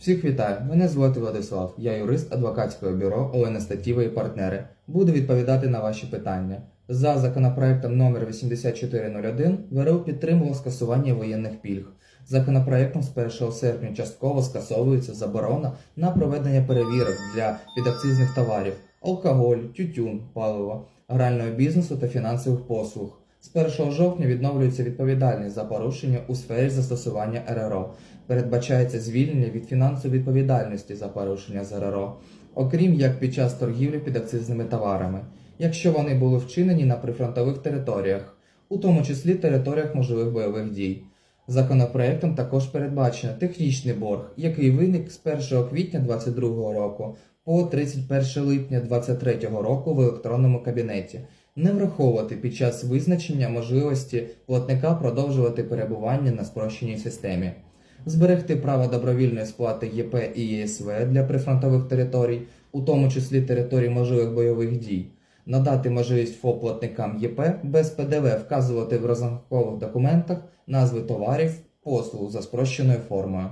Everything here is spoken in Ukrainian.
Всіх вітаю! Мене звати Владислав. Я юрист адвокатського бюро ОН Статіва і партнери. Буду відповідати на ваші питання. За законопроектом номер 8401 ВРУ підтримувало скасування воєнних пільг. Законопроектом з 1 серпня частково скасовується заборона на проведення перевірок для підакцизних товарів, алкоголь, тютюн, паливо, грального бізнесу та фінансових послуг. З 1 жовтня відновлюється відповідальність за порушення у сфері застосування РРО. Передбачається звільнення від фінансової відповідальності за порушення з РРО, окрім як під час торгівлі підакцизними товарами, якщо вони були вчинені на прифронтових територіях, у тому числі територіях можливих бойових дій. Законопроектом також передбачено технічний борг, який виник з 1 квітня 2022 року по 31 липня 2023 року в електронному кабінеті, не враховувати під час визначення можливості платника продовжувати перебування на спрощеній системі, зберегти право добровільної сплати ЄП і ЄСВ для прифронтових територій, у тому числі територій можливих бойових дій, надати можливість ФОП платникам ЄП без ПДВ вказувати в розрахункових документах назви товарів, послуг за спрощеною формою.